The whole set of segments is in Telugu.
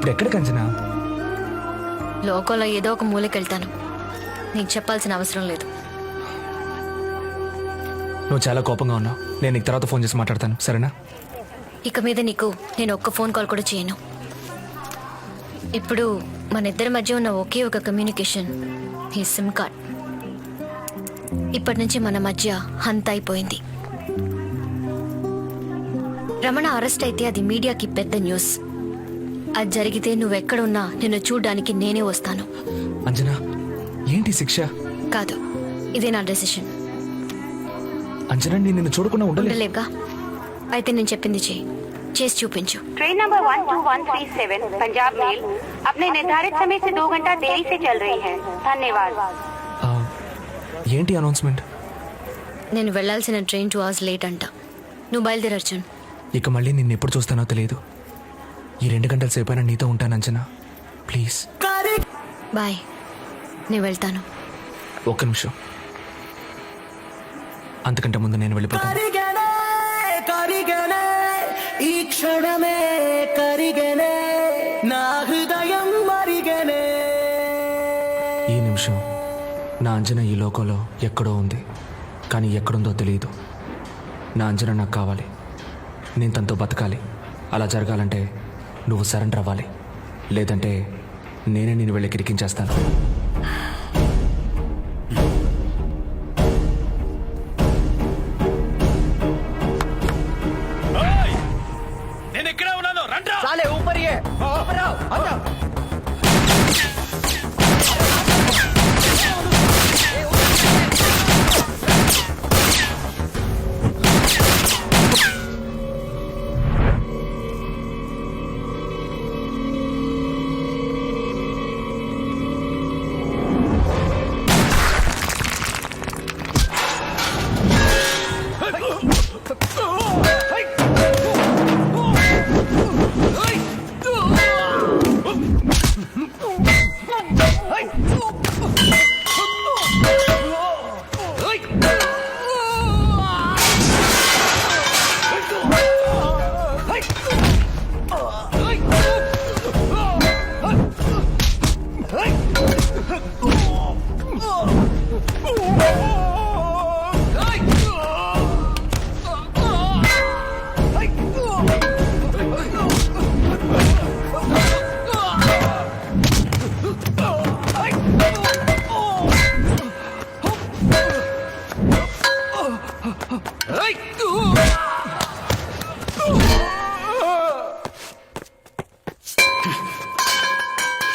ఇప్పుడు ఎక్కడికి అంచనా లోకంలో ఏదో ఒక మూలకెళ్తాను. నీకు చెప్పాల్సిన అవసరం లేదు. నువ్వు చాలా కోపంగా ఉన్నావు. నేను నీకు తర్వాత ఫోన్ చేసి మాట్లాడతాను. సరేనా? ఇక మీద నీకు నేను ఒక్క ఫోన్ కాల్ కూడా చేయను. ఇప్పుడు మన ఇద్దరి మధ్య ఉన్న ఒకే ఒక కమ్యూనికేషన్ ఈ సిమ్ కార్డ్. ఇప్పటి నుంచి మన మధ్య హంత అయిపోయింది. రమణ అరెస్ట్ అయితే అది మీడియాకి పెద్ద న్యూస్. అది జరిగితే నువ్వెక్కడున్నా నిన్ను చూడ్డానికి నేనే వస్తాను అంజనా ఏంటి శిక్ష కాదు ఇదే నా డెసిషన్ అంజనా నేను నిన్ను చూడకుండా ఉండలేదు ఉండలేవుగా అయితే నేను చెప్పింది చేయి చేసి చూపించు train number one two one three seven Punjab mail अपने निर्धारित समय से दो घंटा देरी से चल रही है धन्यवाद ఆ, ఏంటి అనౌన్స్మెంట్ నేను వెళ్ళాల్సిన ట్రైన్ టూ అవర్స్ లేట్ అంట నువ్వు బయలుదేరి అర్జున్ ఇక మళ్ళీ నిన్ను ఎప్పుడు చూస్తానో తెలియదు ఈ రెండు గంటల సేపైనా నీతో ఉంటాను అంజనా. Please bye. నేను వెళ్తాను. ఒక్క నిమిషం. అంతకంటే ముందు నేను వెళ్ళిపోతాను. కరిగనే కరిగనే ఈ క్షణమే కరిగనే నా హృదయం మరిగనే. ఈ నిమిషం నా అంజన ఈ లోకంలో ఎక్కడో ఉంది కానీ ఎక్కడుందో తెలియదు నా అంజన నాకు కావాలి. నేను తనతో బతకాలి. అలా జరగాలంటే నువ్వు సరెండర్ అవ్వాలి. లేదంటే నేనే నేను వెళ్ళి కిరికించేస్తాను. నేను ఇక్కడే ఉన్నాను. రండ్రా! చాలే ఊపర్ ఏ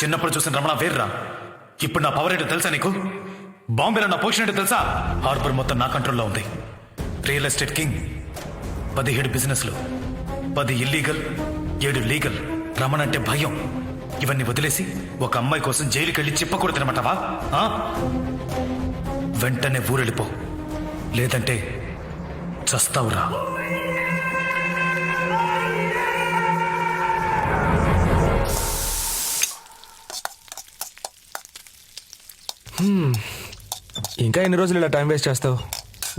చిన్నప్పుడు చూసిన రమణ వేర్రా. ఇప్పుడు నా పవర్ ఏంటో తెలుసా నీకు? బాంబేలో నా పొజిషన్ ఏంటో తెలుసా? హార్బర్ మొత్తం నా కంట్రోల్లో ఉంది. రియల్ ఎస్టేట్ కింగ్ పదిహేడు బిజినెస్లు పది ఇల్లీగల్ ఏడు లీగల్ రమణ అంటే భయం. ఇవన్నీ వదిలేసి ఒక అమ్మాయి కోసం జైలుకి వెళ్ళి చెప్పకూడదు తినమంటావా ఆ? వెంటనే ఊరెళ్ళిపో. లేదంటే చస్తావురా. ఇంకా ఎన్ని రోజులు ఇలా టైం వేస్ట్ చేస్తావు?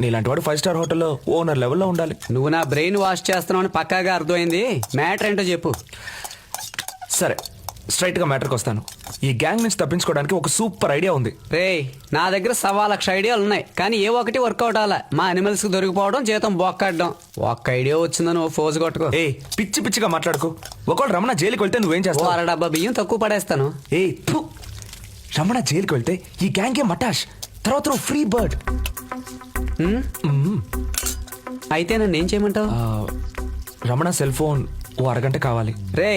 నీలాంటి వాడు ఫైవ్ స్టార్ హోటల్లో ఓనర్ లెవెల్లో ఉండాలి. నువ్వు నా బ్రెయిన్ వాష్ చేస్తున్నావు అని పక్కాగా అర్థమైంది. మ్యాటర్ ఏంటో చెప్పు. సరే స్ట్రైట్గా మ్యాటర్కి వస్తాను. ఈ గ్యాంగ్ నుంచి తప్పించుకోవడానికి ఒక సూపర్ ఐడియా ఉంది. రే నా దగ్గర సవా లక్ష ఐడియాలు ఉన్నాయి. కానీ ఏ ఒక్కటి వర్కౌట్ అవ్వాల? మా అనిమల్స్కి దొరికిపోవడం జీతం బొక్కడ్డం. ఒక్క ఐడియా వచ్చిందని ఓ ఫోజు కొట్టుకో. ఏ పిచ్చి పిచ్చిగా మాట్లాడుకో. ఒకవేళ రమణ జైలుకి వెళ్తే నువ్వేం చేస్తావు? అర డబ్బా బియ్యం తక్కువ పడేస్తాను. ఏ! రమణ జైలుకి వెళ్తే ఈ గ్యాంగే మటాష్? తర్వాత ఫ్రీ బర్డ్. అయితే నన్ను ఏం చేయమంటావు? రమణ సెల్ ఫోన్ ఓ అరగంట కావాలి. రే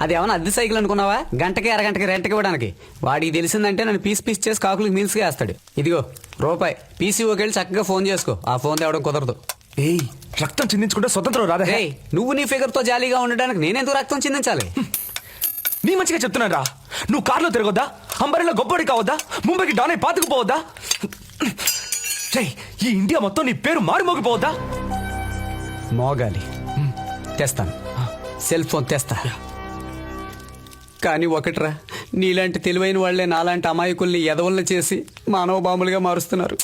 అది ఏమన్నా అద్దె సైకిల్ అనుకున్నావా? గంటకి అరగంటకి రెంట్కి ఇవ్వడానికి. వాడికి తెలిసిందంటే నన్ను పీస్ పీస్ చేసి కాకులకి మీల్స్ వేస్తాడు. ఇదిగో రూపాయి. పీసీఓకి వెళ్ళి చక్కగా ఫోన్ చేసుకో. ఆ ఫోన్ తేవడం కుదరదు. ఏయ్ రక్తం చిందించుకుంటే స్వతంత్రం రాదా. నువ్వు నీ ఫిగర్తో జాలీగా ఉండడానికి నేనెందుకు రక్తం చిందించాలి? నీ మంచిగా చెప్తున్నాను రా నువ్వు కార్లో తిరగొద్దా? అంబరిలో గొప్పడి కావద్దా? ముంబైకి డాన్ అయి పాతుకుపోవద్దా రేయ్ ఈ ఇండియా మొత్తం నీ పేరు మారుమోగిపోవద్దా మోగాలి. తెస్తాను. సెల్ ఫోన్ తెస్తా. కానీ ఒకట్రా నీలాంటి తెలివైన వాళ్ళే నాలాంటి అమాయకుల్ని ఎదవల్ని చేసి మానవ బాంబులుగా మారుస్తున్నారు.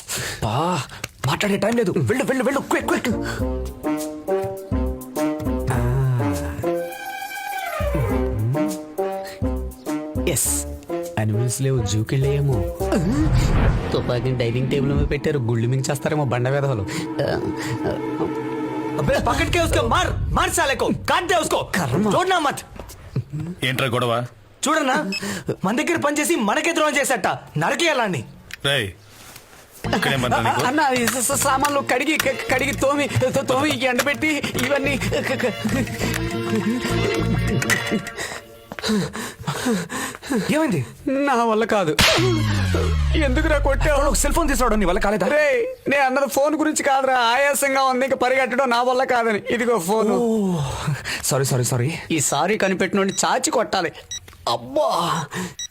మాట్లాడే టైం లేదు. వెళ్ళు వెళ్ళు వెళ్ళు క్విక్ క్విక్ ఎస్ అనిమల్స్ లేవు జూకెళ్ళేమో తుపాకీని డైనింగ్ టేబుల్ మీద పెట్టారు గుళ్ళు మించేస్తారేమో బండ వేధవలు अबे पकड़ के उसको मार मार साले को काट दे उसको कर्म। छोड़ना मत ఏంట్రా గొడవ చూడన్నా మన దగ్గర పనిచేసి మనకే ద్రోహం చేసట నరకేయాలని రేయ్ ఇక్కడేమన్నా నీకు అన్న ఈ స- స- సామాన్లు కడిగి క- కడిగి తోమి తో- తోమి ఎండబెట్టి ఇవన్నీ క- క- ఏమైంది? నా వల్ల కాదు. ఎందుకురా కొట్టావు? సెల్ ఫోన్ తీసుకురావడం నీ వల్ల కాలేదా? రే నేను అన్నది ఫోన్ గురించి కాదురా. ఆయాసంగా ఉంది. ఇంకా పరిగెట్టడం నా వల్ల కాదని. ఇదిగో ఫోన్ సారీ సారీ సారీ ఈ సారీ కనిపెట్టినోడిని చాచి కొట్టాలి. అబ్బా!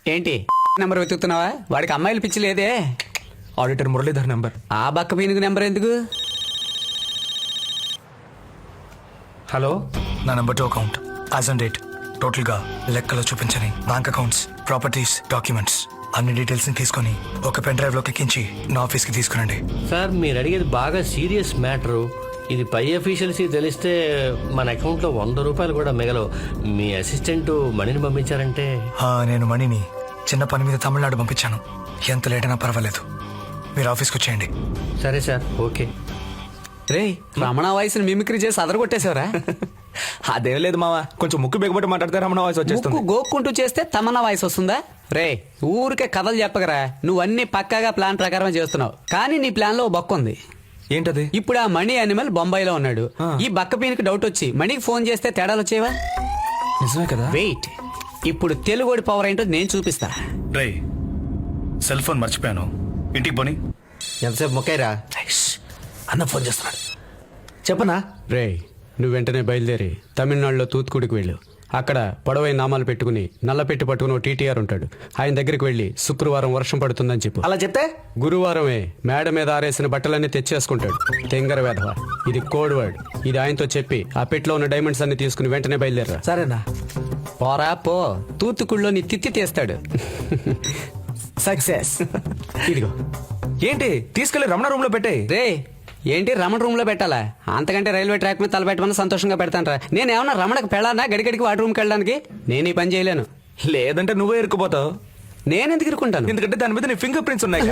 ఏంటి? నెంబర్ వెతుకుతున్నావా? వాడికి అమ్మాయిలు పిచ్చి లేదే. Auditor Muralidhar number. ఆ బక్క పీనుగు నెంబర్ ఎందుకు? హలో నా number to account as and date టోటల్గా లెక్కలో చూపించని బ్యాంక్ అకౌంట్స్ ప్రాపర్టీస్ డాక్యుమెంట్స్. అన్ని డీటెయిల్స్ని తీసుకొని ఒక పెన్ డ్రైవ్లోకి ఎక్కించి నా ఆఫీస్కి తీసుకురండి. సార్ మీరు అడిగేది బాగా సీరియస్ మ్యాటరు. ఇది పై అఫీషియల్స్కి తెలిస్తే మన అకౌంట్లో వంద రూపాయలు కూడా మిగలవు. మీ అసిస్టెంట్ మనీని పంపించారంటే? ఆ, నేను మణిని చిన్న పని మీద తమిళనాడు పంపించాను. ఎంత లేట్ అయినా పర్వాలేదు. మీరు ఆఫీస్కి వచ్చేయండి. సరే సార్ ఓకే. రే రమణ వాయిస్ మిమిక్రీ చేసి అదరగొట్టేశావరా అదేం లేదు మావా. కొంచెం ముక్కు బిగబట్టి మాట్లాడితే రమణ వాయిస్ ముక్కు వచ్చేస్తుంది గోక్కుంటూ చేస్తే తమన్నా వాయిస్ వస్తుందా? రే ఊరికే కథలు చెప్పగరా నువ్వన్నీ పక్కాగా ప్లాన్ ప్రకారం చేస్తున్నావు. కానీ నీ ప్లాన్లో బొక్క ఉంది. ఏంటది? ఇప్పుడు ఆ మణి అనిమల్ బొంబాయిలో ఉన్నాడు. ఈ బక్క పీనికి డౌట్ వచ్చి మణికి ఫోన్ చేస్తే తేడాలు వచ్చేవా? నిజమే కదా. వెయిట్ ఇప్పుడు తెలుగుడి పవర్ ఏంటో నేను చూపిస్తా. రేయ్ సెల్ ఫోన్ మర్చిపోయాను. ఇంటికి పోని. ఎంతసేపు మొక్కైరా అన్న ఫోన్ చేస్తున్నాడు. చెప్పనా? రే నువ్వు వెంటనే బయలుదేరి తమిళనాడులో తూత్తుకుడికి వెళ్ళు. అక్కడ పొడవైన నామాలు పెట్టుకుని నల్ల పెట్టి పట్టుకుని ఓ టీటీఆర్ ఉంటాడు. ఆయన దగ్గరికి వెళ్ళి శుక్రవారం వర్షం పడుతుందని చెప్పు. అలా చెప్తే? గురువారమే మేడ మీద ఆరేసిన బట్టలన్నీ తెచ్చేసుకుంటాడు. తెంగర వేధవ. ఇది కోడ్ వర్డ్ ఇది ఆయనతో చెప్పి ఆ పెట్లో ఉన్న డైమండ్స్ అన్ని తీసుకుని వెంటనే బయలుదేరా సరేనా? పోరా పో. తూత్తుకుళ్ళో నీ తిత్తి తీస్తాడు. సక్సెస్. ఇదిగో. ఏంటి? తీసుకెళ్ళి రమణ రూమ్లో పెట్టే రే ఏంటి రమణ రూమ్లో పెట్టాలా? అంతకంటే రైల్వే ట్రాక్ మీద తలపెట్టమని సంతోషంగా పెడతాను రా నేను ఏమన్నా రమణకు పెళ్ళానా? గడిగడికి వాటి రూమ్కి వెళ్ళడానికి? నేను ఈ పని చేయలేను. లేదంటే నువ్వే ఇరుక్కుపోతావు. నేను ఎందుకు ఇరుకుంటాను ఎందుకంటే దాని మీద నీ ఫింగర్ ప్రింట్స్ ఉన్నాయి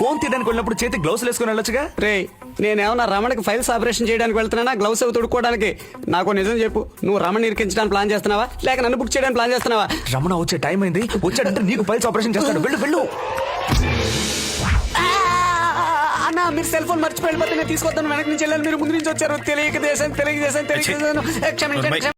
ఫోన్ తీయడానికి వెళ్ళినప్పుడు చేతి గ్లౌస్ వేసుకొని వెళ్ళొచ్చుగా? రే నేనేమన్నా రమణకి ఫైల్స్ ఆపరేషన్ చేయడానికి వెళ్తున్నానా? గ్లౌస్ అవి తొడుక్కోవడానికి? నాకు నిజం చెప్పు. నువ్వు రమణ ఇరికించడానికి ప్లాన్ చేస్తున్నావా? లేక నన్ను బుక్ చేయడానికి ప్లాన్ చేస్తున్నావా? రమణ వచ్చే టైం అయింది. వచ్చాడంటే నీకు పైల్స్ ఆపరేషన్ చేస్తాడు. వెళ్ళు వెళ్ళు. మీరు సెల్ ఫోన్ మర్చిపోయి వెళ్ళిపోతే నేను తీసుకొస్తాను వెనక నుంచి వెళ్ళాను మీరు ముందు నుంచి వచ్చారు తెలియక దేశం తెలియక దేశం తెలియక దేశం. ఏ, క్షమించండి క్షమించండి,